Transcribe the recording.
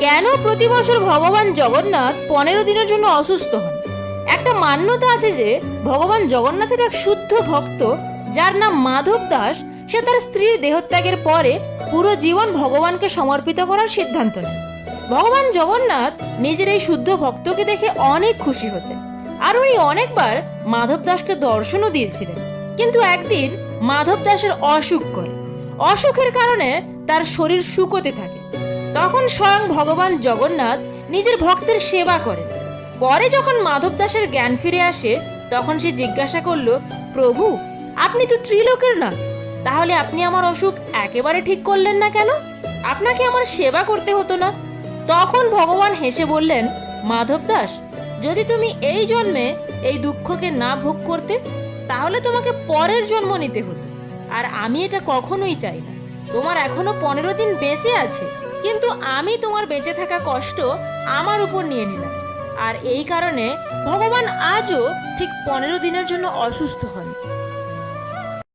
কেন প্রতি বছর ভগবান জগন্নাথ পনেরো দিনের জন্য অসুস্থ হন? একটা মান্যতা আছে যে, ভগবান জগন্নাথের এক শুদ্ধ ভক্ত, যার নাম মাধব দাস, সে তার স্ত্রীর দেহত্যাগের পরে পুরো জীবন ভগবানকে সমর্পিত করার সিদ্ধান্ত নেয়। ভগবান জগন্নাথ নিজের এই শুদ্ধ ভক্তকে দেখে অনেক খুশি হতেন। আর উনি অনেকবার মাধব দাসকে দর্শনও দিয়েছিলেন। কিন্তু একদিন মাধব দাসের অসুখ করে। অসুখের কারণে তার শরীর শুকোতে থাকে। তখন স্বয়ং ভগবান জগন্নাথ নিজের ভক্তের সেবা করেন। পরে যখন মাধব দাসের জ্ঞান ফিরে আসে, তখন সে জিজ্ঞাসা করল, প্রভু, আপনি তো ত্রিলোকের না? তাহলে আপনি আমার অসুখ একেবারে ঠিক করলেন না কেন? আপনাকে আমার সেবা করতে হতো না? তখন ভগবান হেসে বললেন, মাধব দাস, যদি তুমি এই জন্মে এই দুঃখকে না ভোগ করতে, তাহলে তোমাকে পরের জন্ম নিতে হতো। আর আমি এটা কখনোই চাই না। তোমার এখনও পনেরো দিন বেঁচে আছে। কিন্তু আমি তোমার বেঁচে থাকা কষ্ট আমার উপর নিয়ে নিলাম। আর এই কারণে ভগবান আজও ঠিক পনেরো দিনের জন্য অসুস্থ হন।